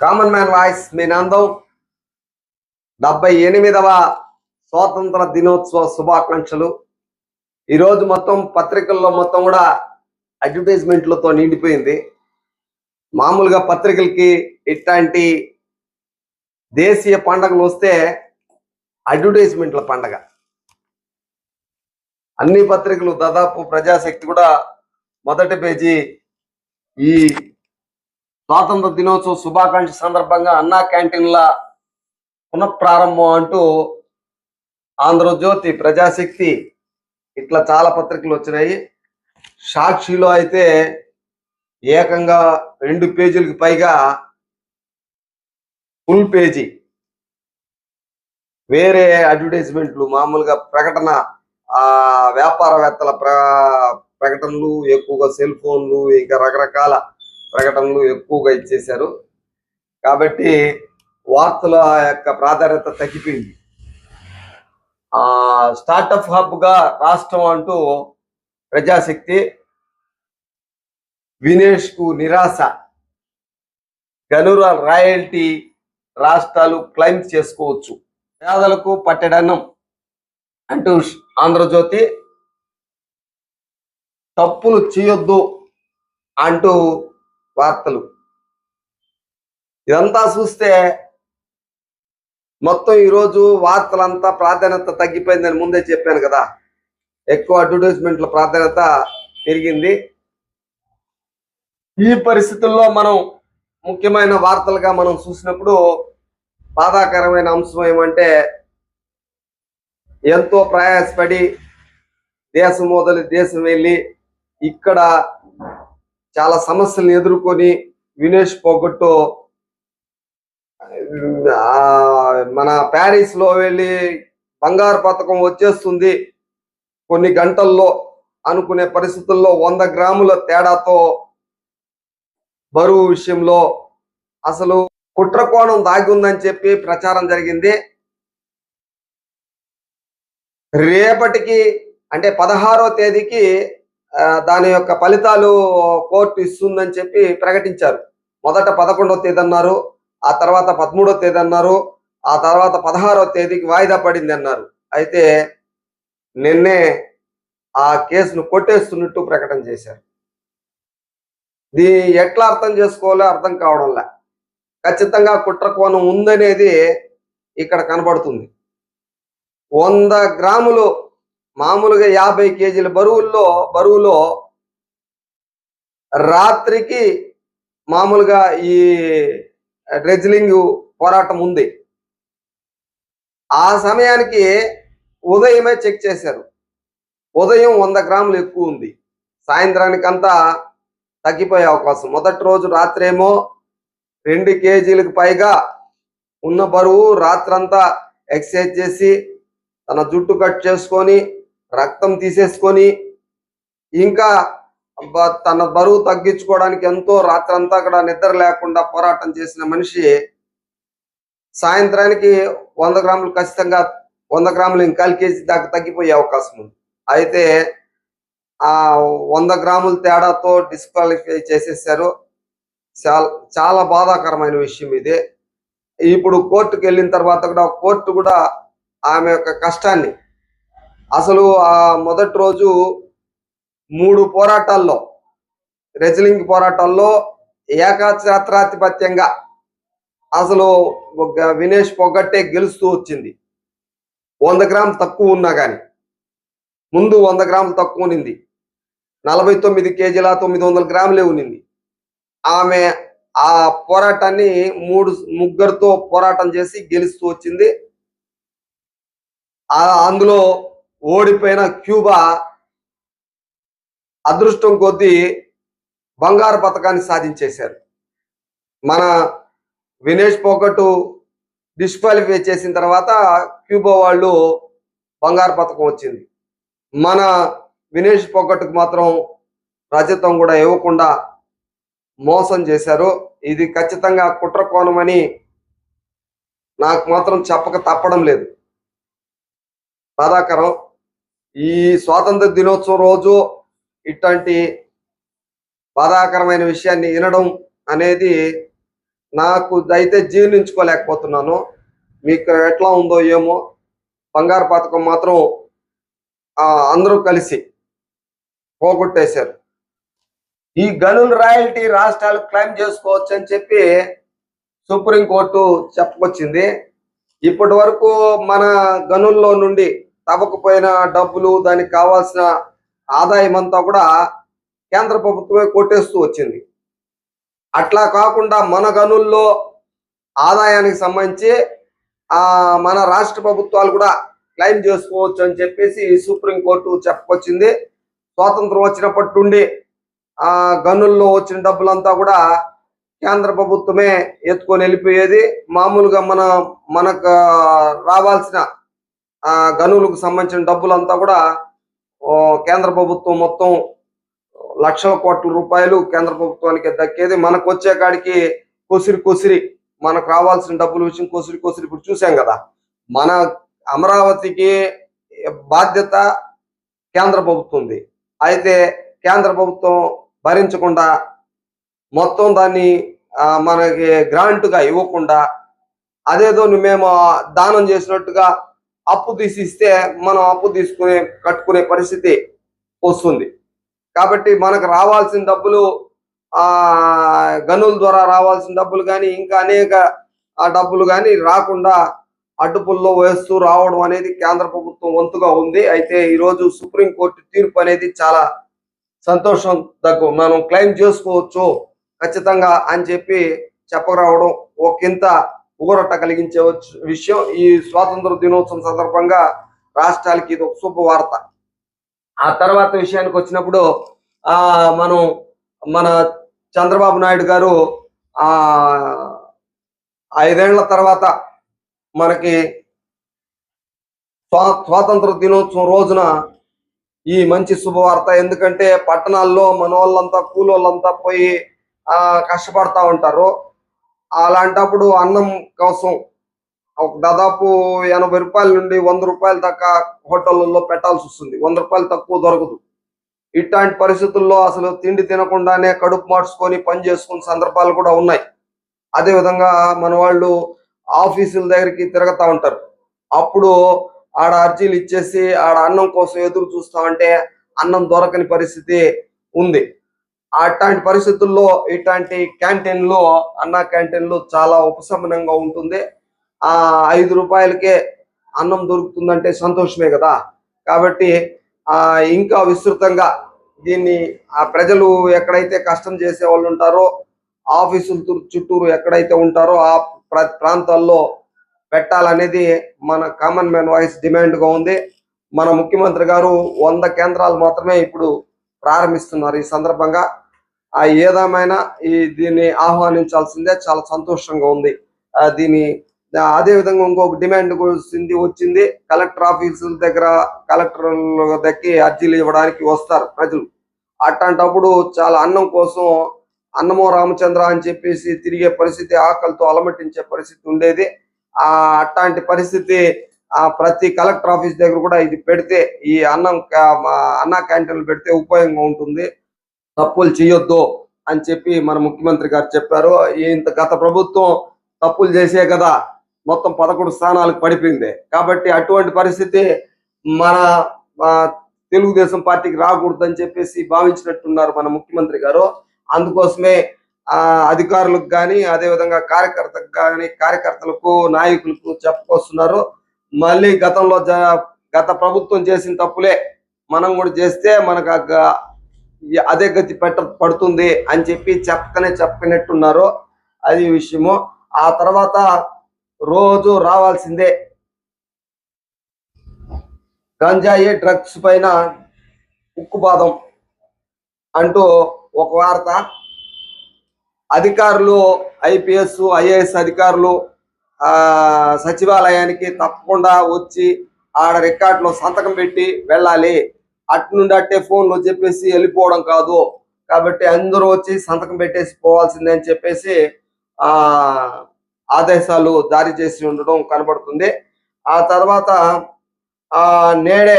Common man voice మీ నందం డెబ్బై ఎనిమిదవ స్వాతంత్ర దినోత్సవ శుభాకాంక్షలు. ఈరోజు మొత్తం పత్రికల్లో మొత్తం కూడా అడ్వర్టైజ్మెంట్లతో నిండిపోయింది. మామూలుగా పత్రికలకి ఇట్లాంటి దేశీయ పండగలు వస్తే అడ్వర్టైజ్మెంట్ల పండగ. అన్ని పత్రికలు దాదాపు ప్రజాశక్తి కూడా మొదటి పేజీ ఈ స్వాతంత్ర దినోత్సవ శుభాకాంక్ష సందర్భంగా అన్నా క్యాంటీన్ల పునఃప్రారంభం అంటూ ఆంధ్రజ్యోతి ప్రజాశక్తి ఇట్లా చాలా పత్రికలు వచ్చినాయి. సాక్షిలో అయితే ఏకంగా రెండు పేజీలకు పైగా ఫుల్ పేజీ. వేరే అడ్వర్టైజ్మెంట్లు మామూలుగా ప్రకటన ఆ వ్యాపారవేత్తల ప్ర ప్రకటనలు ఎక్కువగా సెల్ ఫోన్లు ఇంకా రకరకాల ప్రకటనలు ఎక్కువగా ఇచ్చేశారు. కాబట్టి వార్తల యొక్క ప్రాధాన్యత తగ్గిపోయింది. స్టార్టప్ హబ్గా రాష్ట్రం అంటూ ప్రజాశక్తి వినేష్కు నిరాశ గనుర రాయల్టీ రాష్ట్రాలు క్లైమ్ చేసుకోవచ్చు. పేదలకు పట్టడన్నం అంటూ ఆంధ్రజ్యోతి తప్పులు చేయొద్దు అంటూ వార్తలు. ఇదంతా చూస్తే మొత్తం ఈరోజు వార్తలంతా ప్రాధాన్యత తగ్గిపోయిందని ముందే చెప్పాను కదా. ఎక్కువ అడ్వర్టైజ్మెంట్ల ప్రాధాన్యత పెరిగింది. ఈ పరిస్థితుల్లో మనం ముఖ్యమైన వార్తలుగా మనం చూసినప్పుడు బాధాకరమైన అంశం ఏమంటే ఎంతో ప్రయాసపడి దేశం మొదలు దేశం వెళ్ళి ఇక్కడ చాలా సమస్యలను ఎదుర్కొని వినేష్ పోగొట్టు మన ప్యారిస్లో వెళ్ళి బంగారు పథకం వచ్చేస్తుంది. కొన్ని గంటల్లో అనుకునే పరిస్థితుల్లో వంద గ్రాముల తేడాతో బరువు విషయంలో అసలు కుట్రకోణం దాగి ఉందని చెప్పి ప్రచారం జరిగింది. రేపటికి అంటే పదహారో తేదీకి దాని యొక్క ఫలితాలు కోర్టు ఇస్తుందని చెప్పి ప్రకటించారు. మొదట పదకొండవ తేదీ అన్నారు ఆ తర్వాత పదమూడో తేదీ అన్నారు ఆ తర్వాత పదహారవ తేదీకి వాయిదా పడింది అన్నారు. అయితే నిన్నే ఆ కేసును కొట్టేస్తున్నట్టు ప్రకటన చేశారు. దీ ఎట్లా అర్థం చేసుకోవాలో అర్థం కావడంలా. ఖచ్చితంగా కుట్ర కోణం ఉందనేది ఇక్కడ కనబడుతుంది. వంద గ్రాములు మామూలుగా యాభై కేజీల బరువుల్లో బరువులో రాత్రికి మామూలుగా ఈ రెజ్లింగ్ పోరాటం ఉంది. ఆ సమయానికి ఉదయమే చెక్ చేశారు. ఉదయం వంద గ్రాములు ఎక్కువ ఉంది. సాయంత్రానికంతా తగ్గిపోయే అవకాశం. మొదటి రోజు రాత్రేమో రెండు కేజీలకు పైగా ఉన్న బరువు రాత్రంతా ఎక్సర్సైజ్ చేసి తన జుట్టు కట్ చేసుకొని రక్తం తీసేసుకొని ఇంకా తన బరువు తగ్గించుకోవడానికి ఎంతో రాత్రంతా అక్కడ నిద్ర లేకుండా పోరాటం చేసిన మనిషి సాయంత్రానికి వంద గ్రాములు ఖచ్చితంగా వంద గ్రాములు ఇంకా కేజీ దాకా తగ్గిపోయే అవకాశం ఉంది. అయితే ఆ వంద గ్రాముల తేడాతో డిస్క్వాలిఫై చేసేసారు. చాలా చాలా బాధాకరమైన విషయం ఇది. ఇప్పుడు కోర్టుకు వెళ్ళిన తర్వాత కూడా కోర్టు కూడా ఆమె యొక్క కష్టాన్ని అసలు ఆ మొదటి రోజు మూడు పోరాటాల్లో రెజ్లింగ్ పోరాటాల్లో ఏకాఛత్రాధిపత్యంగా అసలు వినేష్ పొగట్టే గెలుస్తూ వచ్చింది. వంద గ్రామ్ తక్కువ ఉన్నా కానీ ముందు వంద గ్రాములు తక్కువ ఉన్నింది. నలభై తొమ్మిది కేజీల తొమ్మిది వందల గ్రాములే ఉన్నింది. ఆమె ఆ పోరాటాన్ని మూడు ముగ్గురితో పోరాటం చేసి గెలుస్తూ వచ్చింది. అందులో ఓడిపోయిన క్యూబా అదృష్టం కొద్దీ బంగారు పథకాన్ని సాధించేశారు. మన వినేష్ పోగొట్టు డిస్క్వాలిఫై చేసిన తర్వాత క్యూబా వాళ్ళు బంగారు పథకం వచ్చింది. మన వినేష్ పొగట్టుకు మాత్రం రజతం కూడా ఇవ్వకుండా మోసం చేశారు. ఇది ఖచ్చితంగా కుట్ర కోణమని నాకు మాత్రం చెప్పక తప్పడం లేదు. బాధాకరం ఈ స్వాతంత్ర దినోత్సవం రోజు ఇట్లాంటి బాధాకరమైన విషయాన్ని వినడం అనేది నాకు అయితే జీర్ణించుకోలేకపోతున్నాను. మీకు ఎట్లా ఉందో ఏమో బంగారు పథకం మాత్రం అందరూ కలిసి పోగొట్టేశారు. ఈ గనుల రాయల్టీ రాష్ట్రాలు క్లెయిమ్ చేసుకోవచ్చు అని చెప్పి సుప్రీంకోర్టు చెప్పుకొచ్చింది. ఇప్పటి వరకు మన గనుల్లో నుండి తవ్వకపోయిన డబ్బులు దానికి కావాల్సిన ఆదాయం అంతా కూడా కేంద్ర ప్రభుత్వమే కొట్టేస్తూ వచ్చింది. అట్లా కాకుండా మన గనుల్లో ఆదాయానికి సంబంధించి మన రాష్ట్ర ప్రభుత్వాలు కూడా క్లెయిమ్ చేసుకోవచ్చు అని చెప్పేసి సుప్రీంకోర్టు చెప్పుకొచ్చింది. స్వాతంత్రం వచ్చినప్పటి నుండి ఆ గనుల్లో వచ్చిన డబ్బులంతా కూడా కేంద్ర ప్రభుత్వమే ఎత్తుకొని వెళ్ళిపోయేది. మామూలుగా మన మనకు రావాల్సిన గనులకు సంబంధించిన డబ్బులంతా కూడా కేంద్ర ప్రభుత్వం మొత్తం లక్షల కోట్ల రూపాయలు కేంద్ర ప్రభుత్వానికి దక్కేది. మనకు వచ్చే కాడికి కొసిరి కొసిరి మనకు రావాల్సిన డబ్బుల విషయం కొసిరి కొసిరి ఇప్పుడు చూసాం కదా. మన అమరావతికి బాధ్యత కేంద్ర ప్రభుత్వం ఉంది. అయితే కేంద్ర ప్రభుత్వం భరించకుండా మొత్తం దాన్ని ఆ, మనకి గ్రాంట్గా ఇవ్వకుండా అదేదో మేము దానం చేసినట్టుగా అప్పు తీసి ఇస్తే మనం అప్పు తీసుకునే కట్టుకునే పరిస్థితి వస్తుంది. కాబట్టి మనకు రావాల్సిన డబ్బులు ఆ గనుల ద్వారా రావాల్సిన డబ్బులు కానీ ఇంకా అనేక డబ్బులు కానీ రాకుండా అడ్డుపుల్లో వేస్తూ రావడం అనేది కేంద్ర ప్రభుత్వం వంతుగా ఉంది. అయితే ఈరోజు సుప్రీంకోర్టు తీర్పు అనేది చాలా సంతోషం దగ్గు. మనం క్లెయిమ్ చేసుకోవచ్చు. ఖచ్చితంగా అని చెప్పి చెప్పరావడం ఒకంత ఊరట కలిగించే విషయం ఈ స్వాతంత్ర దినోత్సవం సందర్భంగా రాష్ట్రాలకి ఇది ఒక శుభవార్త ఆ తర్వాత విషయానికి వచ్చినప్పుడు ఆ మనం మన చంద్రబాబు నాయుడు గారు ఆ ఐదేళ్ళ తర్వాత మనకి స్వా స్వాతంత్ర దినోత్సవం రోజున ఈ మంచి శుభవార్త ఎందుకంటే పట్టణాల్లో మన వాళ్ళంతా కూలోళ్ళంతా పోయి ఆ కష్టపడతా ఉంటారు. అలాంటప్పుడు అన్నం కోసం ఒక దాదాపు ఎనభై రూపాయల నుండి వంద రూపాయల దాకా హోటళ్ళల్లో పెట్టాల్సి వస్తుంది. వంద రూపాయలు తక్కువ దొరకదు. ఇట్లాంటి పరిస్థితుల్లో అసలు తిండి తినకుండానే కడుపు మార్చుకొని పని చేసుకున్న సందర్భాలు కూడా ఉన్నాయి. అదే విధంగా మన వాళ్ళు ఆఫీసుల దగ్గరికి తిరగతా ఉంటారు. అప్పుడు ఆడ అర్జీలు ఇచ్చేసి ఆడ అన్నం కోసం ఎదురు చూస్తా ఉంటే అన్నం దొరకని పరిస్థితి ఉంది. అట్లాంటి పరిస్థితుల్లో ఇట్లాంటి క్యాంటీన్లు అన్న క్యాంటీన్లు చాలా ఉపశమనంగా ఉంటుంది. ఆ ఐదు రూపాయలకే అన్నం దొరుకుతుందంటే సంతోషమే కదా. కాబట్టి ఆ ఇంకా విస్తృతంగా దీన్ని ఆ ప్రజలు ఎక్కడైతే కష్టం చేసే వాళ్ళు ఉంటారో ఆఫీసుల చుట్టూరు ఎక్కడైతే ఉంటారో ఆ ప్రాంతాల్లో పెట్టాలనేది మన కామన్ మ్యాన్ వాయిస్ డిమాండ్గా ఉంది. మన ముఖ్యమంత్రి గారు వంద కేంద్రాలు మాత్రమే ఇప్పుడు ప్రారంభిస్తున్నారు ఈ సందర్భంగా. ఏదేమైనా ఈ దీన్ని ఆహ్వానించాల్సిందే. చాలా సంతోషంగా ఉంది. ఆ దీని అదేవిధంగా అదే విధంగా ఇంకొక డిమాండ్ వచ్చింది వచ్చింది. కలెక్టర్ ఆఫీసుల దగ్గర కలెక్టర్ దగ్గర అర్జీలు ఇవ్వడానికి వస్తారు ప్రజలు. అట్లాంటప్పుడు చాలా అన్నం కోసం అన్నమో రామచంద్ర అని చెప్పేసి తిరిగే పరిస్థితి ఆకలితో అలమటించే పరిస్థితి ఉండేది. ఆ అట్లాంటి పరిస్థితి ఆ ప్రతి కలెక్టర్ ఆఫీస్ దగ్గర కూడా ఇది పెడితే ఈ అన్నం అన్న క్యాంటీన్లు పెడితే ఉపయోగంగా ఉంటుంది. తప్పులు చేయొద్దు అని చెప్పి మన ముఖ్యమంత్రి గారు చెప్పారు. ఇంత గత ప్రభుత్వం తప్పులు చేసే కదా మొత్తం పదకొండు స్థానాలకు పడిపోయింది. కాబట్టి అటువంటి పరిస్థితి మన తెలుగుదేశం పార్టీకి రాకూడదని చెప్పేసి భావించినట్టున్నారు మన ముఖ్యమంత్రి గారు. అందుకోసమే ఆ అధికారులకు కానీ అదే విధంగా కార్యకర్తలకు కానీ కార్యకర్తలకు నాయకులకు చెప్పుకొస్తున్నారు. మళ్ళీ గతంలో జ- గత ప్రభుత్వం చేసిన తప్పులే మనం కూడా చేస్తే మనకు ఆ గ- అదే గతి పెట్ట పడుతుంది అని చెప్పి చెప్పకనే చెప్పనట్టున్నారు అది విషయము. ఆ తర్వాత రోజు రావాల్సిందే గంజాయి డ్రగ్స్ పైన ఉక్కుపాదం అంటూ ఒక వార్త. అధికారులు ఐపీఎస్ ఐఏఎస్ అధికారులు సచివాలయానికి తప్పకుండా వచ్చి ఆడ రికార్డులో సంతకం పెట్టి వెళ్ళాలి. అటు నుండి అట్టే ఫోన్లో చెప్పేసి వెళ్ళిపోవడం కాదు. కాబట్టి అందరూ వచ్చి సంతకం పెట్టేసి పోవాల్సిందే అని చెప్పేసి ఆ ఆదేశాలు జారీ చేసి ఉండడం కనబడుతుంది. ఆ తర్వాత ఆ నేడే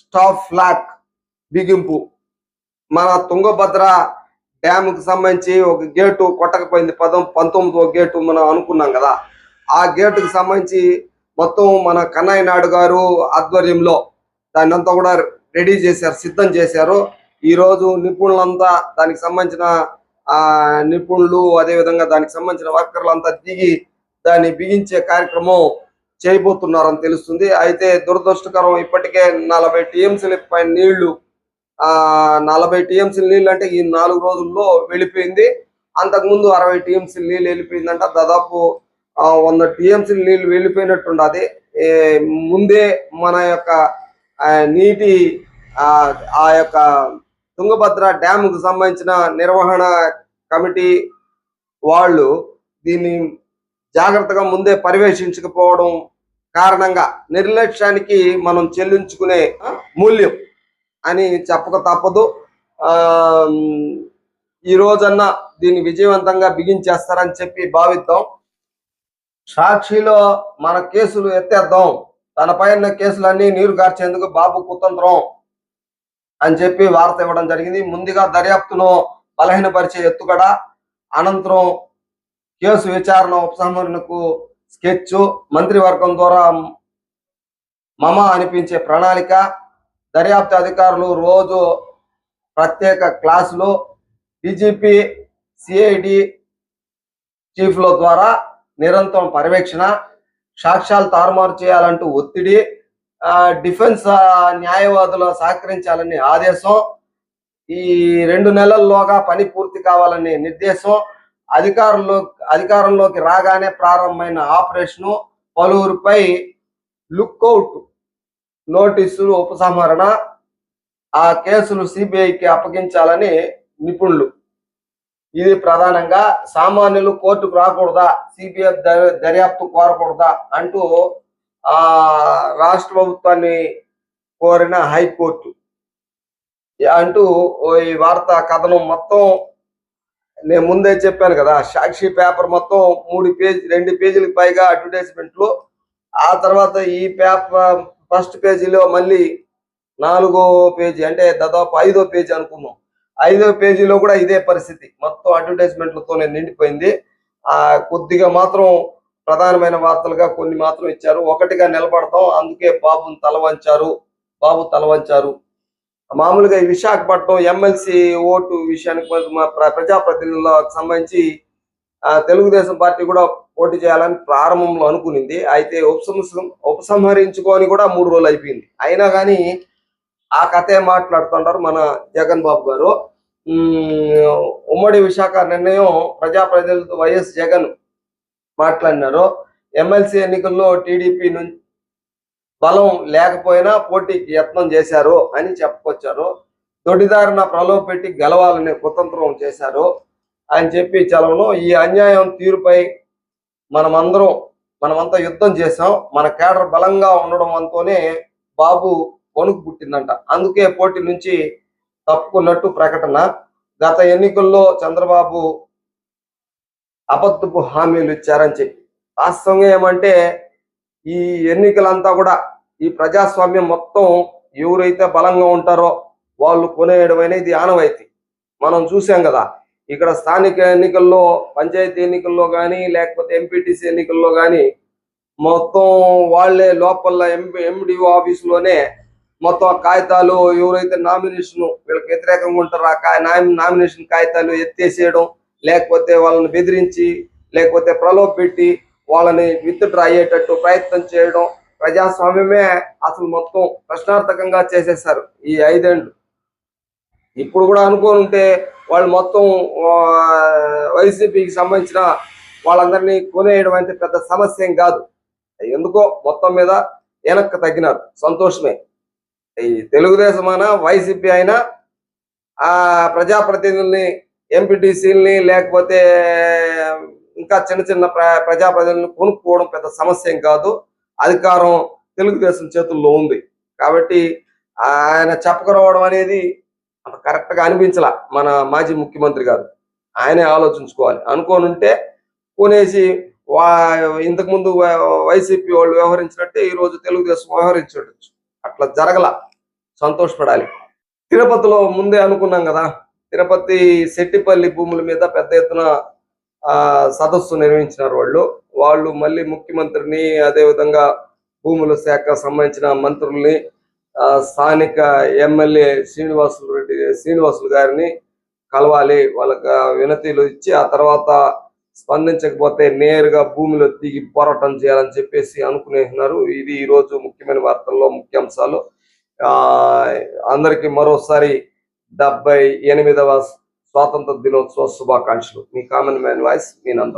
స్టాఫ్ ఫ్లాక్ బిగింపు. మన తుంగభద్ర డ్యామ్కు సంబంధించి ఒక గేటు కొట్టకపోయింది పదం పంతొమ్మిదో గేటు మనం అనుకున్నాం కదా. ఆ గేటుకు సంబంధించి మొత్తం మన కన్నయ్య నాయుడు గారు ఆధ్వర్యంలో దాన్ని అంతా కూడా రెడీ చేశారు సిద్ధం చేశారు. ఈ రోజు నిపుణులంతా దానికి సంబంధించిన ఆ నిపుణులు అదే విధంగా దానికి సంబంధించిన వర్కర్లంతా దిగి దాన్ని బిగించే కార్యక్రమం చేయబోతున్నారని తెలుస్తుంది. అయితే దురదృష్టకరం ఇప్పటికే నలభై టీఎంసీల పైన నీళ్ళు ఆ నలభై టీఎంసీల నీళ్ళు అంటే ఈ నాలుగు రోజుల్లో వెళ్ళిపోయింది. అంతకుముందు అరవై టీఎంసీల నీళ్ళు వెళ్ళిపోయిందంట. దాదాపు వంద టీఎంసీల నీళ్ళు వెళ్ళిపోయినట్టుండది. ముందే మన యొక్క నీటి ఆ యొక్క తుంగభద్ర డ్యామ్కు సంబంధించిన నిర్వహణ కమిటీ వాళ్ళు దీన్ని జాగ్రత్తగా ముందే పర్యవేక్షించకపోవడం కారణంగా నిర్లక్ష్యానికి మనం చెల్లించుకునే మూల్యం అని చెప్పక తప్పదు. ఈ రోజన్నా దీన్ని విజయవంతంగా బిగించేస్తారని చెప్పి భావిద్దాం. సాక్షిలో మన కేసులు ఎత్తేద్దాం. తన పైన కేసులన్నీ నీరు గార్చేందుకు బాబు కుతంత్రం అని చెప్పి వార్త ఇవ్వడం జరిగింది. ముందుగా దర్యాప్తును బలహీనపరిచే ఎత్తుగడ అనంతరం కేసు విచారణ ఉపసంహరణకు స్కెచ్ మంత్రివర్గం ద్వారా మమ అనిపించే ప్రణాళిక దర్యాప్తు అధికారులు రోజు ప్రత్యేక క్లాసులు డీజీపీ సిఐడి చీఫ్ల ద్వారా నిరంతరం పర్యవేక్షణ సాక్ష్యాలు తారుమారు చేయాలంటూ ఒత్తిడి ఆ, డిఫెన్స్ న్యాయవాదులు సహకరించాలని ఆదేశం. ఈ రెండు నెలల్లోగా పని పూర్తి కావాలని నిర్దేశం. అధికారంలో అధికారంలోకి రాగానే ప్రారంభమైన ఆపరేషను పలువురిపై లుక్అవుట్ నోటీసులు ఉపసంహరణ ఆ కేసులు సిబిఐకి అప్పగించాలని నిపుణులు. ఇది ప్రధానంగా సామాన్యులు కోర్టుకు రాకూడదా? సిబిఐ దర్యాప్తు కోరకూడదా? అంటూ ఆ రాష్ట్ర ప్రభుత్వాన్ని కోరిన హైకోర్టు. అంటూ ఓ ఈ వార్త కథనం మొత్తం నేను ముందే చెప్పాను కదా సాక్షి పేపర్ మొత్తం మూడు పేజీ రెండు పేజీలకు పైగా అడ్వర్టైజ్మెంట్లు. ఆ తర్వాత ఈ పేపర్ ఫస్ట్ పేజీలో మళ్ళీ నాలుగో పేజీ అంటే దాదాపు ఐదో పేజీ అనుకున్నాం ఐదో పేజీలో కూడా ఇదే పరిస్థితి. మొత్తం అడ్వర్టైజ్మెంట్లతోనే నిండిపోయింది. ఆ కొద్దిగా మాత్రం ప్రధానమైన వార్తలుగా కొన్ని మాత్రం ఇచ్చారు. ఒకటిగా నిలబడతాం. అందుకే బాబును తలవంచారు. బాబు తలవంచారు. మామూలుగా ఈ విశాఖపట్నం ఎమ్మెల్సీ ఓటు విషయానికి మా ప్ర- ప్రజాప్రతినిధులకు సంబంధించి తెలుగుదేశం పార్టీ కూడా పోటీ చేయాలని ప్రారంభంలో అనుకునింది. అయితే ఉపసంహ ఉపసంహరించుకొని కూడా మూడు రోజులు అయిపోయింది. అయినా కానీ ఆ కథే మాట్లాడుతుంటారు మన జగన్ బాబు గారు. ఉమ్మడి విశాఖ నిర్ణయం ప్రజాప్రతినిధులతో వైఎస్ జగన్ మాట్లాడినారు. ఎమ్మెల్సీ ఎన్నికల్లో టీడీపీ నుంచి బలం లేకపోయినా పోటీకి యత్నం చేశారు అని చెప్పుకొచ్చారు. దొడ్డిదారిన ప్రలోభ పెట్టి గెలవాలనే కుతంత్రం చేశారు అని చెప్పి చలవను. ఈ అన్యాయం తీరుపై మనమందరం మనమంతా యుద్ధం చేసాం మన కేడర్ బలంగా ఉండడం అంతోనే బాబు వణుకు పుట్టిందంట. అందుకే పోటీ నుంచి తప్పుకున్నట్టు ప్రకటన. గత ఎన్నికల్లో చంద్రబాబు అబద్ధపు హామీలు ఇచ్చారని చెప్పి. వాస్తవంగా ఏమంటే ఈ ఎన్నికలంతా కూడా ఈ ప్రజాస్వామ్యం మొత్తం ఎవరైతే బలంగా ఉంటారో వాళ్ళు కొనేయడం అనేది ఆనవాయితీ. మనం చూసాం కదా ఇక్కడ స్థానిక ఎన్నికల్లో పంచాయతీ ఎన్నికల్లో కానీ లేకపోతే ఎంపీటీసీ ఎన్నికల్లో కానీ మొత్తం వాళ్ళే లోపల ఎంపీ ఎండిఓ ఆఫీసులోనే మొత్తం ఆ కాగితాలు ఎవరైతే నామినేషన్ వీళ్ళకి వ్యతిరేకంగా ఉంటారో ఆ నామి- నామినేషన్ కాగితాలు ఎత్తేసేయడం లేకపోతే వాళ్ళని బెదిరించి లేకపోతే ప్రలోభ పెట్టి వాళ్ళని విత్డ్రా అయ్యేటట్టు ప్రయత్నం చేయడం ప్రజాస్వామ్యమే అసలు మొత్తం ప్రశ్నార్థకంగా చేసేసారు ఈ ఐదేండ్లు ఇప్పుడు కూడా అనుకోని ఉంటే వాళ్ళు మొత్తం ఆ, వైసీపీకి సంబంధించిన వాళ్ళందరినీ కొనేయడం అంటే పెద్ద సమస్య ఏం కాదు. ఎందుకో మొత్తం మీద వెనక్కి తగ్గినారు. సంతోషమే. ఈ తెలుగుదేశం అయినా వైసీపీ అయినా ఆ ప్రజాప్రతినిధుల్ని ఎంపీటీసీలని లేకపోతే ఇంకా చిన్న చిన్న ప్ర ప్రజాప్రతినిధులను కొనుక్కోవడం పెద్ద సమస్య ఏం కాదు. అధికారం తెలుగుదేశం చేతుల్లో ఉంది. కాబట్టి ఆయన చెప్పకరావడం అనేది అంత కరెక్ట్గా అనిపించలా మన మాజీ ముఖ్యమంత్రి గారు. ఆయనే ఆలోచించుకోవాలి. అనుకోనుంటే కొనేసి వా ఇంతకు ముందు వైసీపీ వాళ్ళు వ్యవహరించినట్టే ఈ రోజు తెలుగుదేశం వ్యవహరించవచ్చు అట్లా జరగల. సంతోషపడాలి. తిరుపతిలో ముందే అనుకున్నాం కదా తిరుపతి శెట్టిపల్లి భూముల మీద పెద్ద ఎత్తున ఆ, సదస్సు నిర్వహించినారు వాళ్ళు. వాళ్ళు మళ్ళీ ముఖ్యమంత్రిని అదేవిధంగా భూముల శాఖ సంబంధించిన మంత్రుల్ని ఆ, స్థానిక ఎమ్మెల్యే శ్రీనివాసులు రెడ్డి శ్రీనివాసులు గారిని కలవాలి. వాళ్ళకి ఆ వినతిలు ఇచ్చి ఆ తర్వాత స్పందించకపోతే నేరుగా భూమిలో దిగి పోరాటం చేయాలని చెప్పేసి అనుకునేస్తున్నారు ఇది ఈ రోజు ముఖ్యమైన వార్తల్లో ముఖ్యాంశాలు. ఆ అందరికి మరోసారి డెబ్బై ఎనిమిదవ స్వాతంత్ర దినోత్సవ శుభాకాంక్షలు. మీ కామన్ మ్యాన్ వాయిస్ మీ నందం.